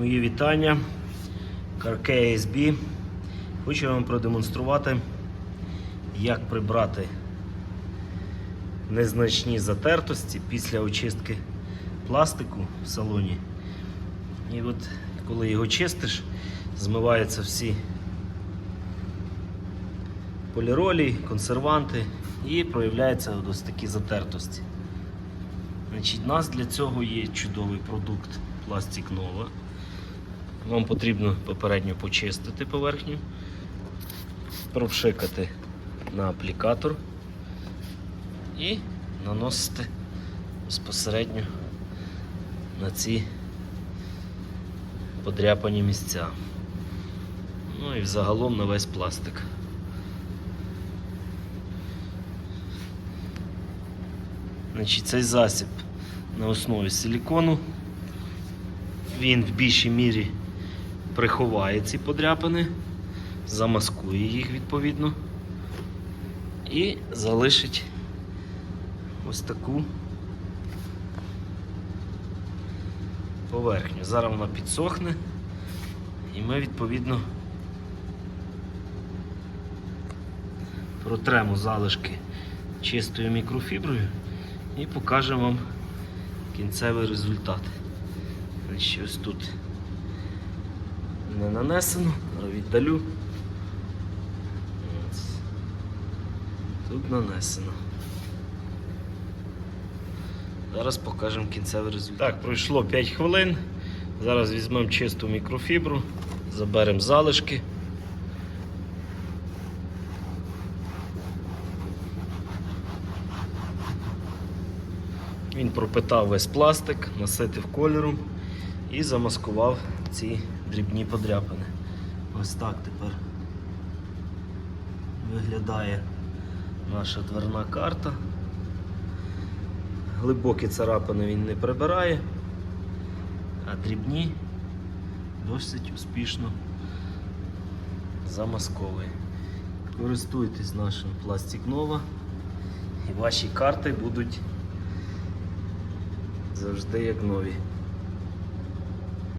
Мої вітання. CarKey ASB. Хочу вам продемонструвати, як прибрати незначні затертості після очистки пластику в салоні. І от коли його чистиш, змиваються всі поліролі, консерванти і проявляються ось такі затертості. Значить, у нас для цього є чудовий продукт Пластик Нова. Вам потрібно попередньо почистити поверхню, провшикати на аплікатор і наносити безпосередньо на ці подряпані місця. Ну і взагалом на весь пластик. Значить, цей засіб на основі силікону. Він в більшій мірі приховає ці подряпини, замаскує їх відповідно і залишить ось таку поверхню. Зараз вона підсохне і ми відповідно протремо залишки чистою мікрофіброю і покажемо вам кінцевий результат. Ось тут не нанесено, віддалю. Тут нанесено. Зараз покажемо кінцевий результат. Так, пройшло 5 хвилин. Зараз візьмемо чисту мікрофібру, заберемо залишки. Він пропитав весь пластик, наситив кольором і замаскував ці дрібні подряпини. Ось так тепер виглядає наша дверна карта. Глибокі царапини він не прибирає, а дрібні досить успішно замасковує. Користуйтесь нашим Пластик Нова і ваші карти будуть завжди як нові.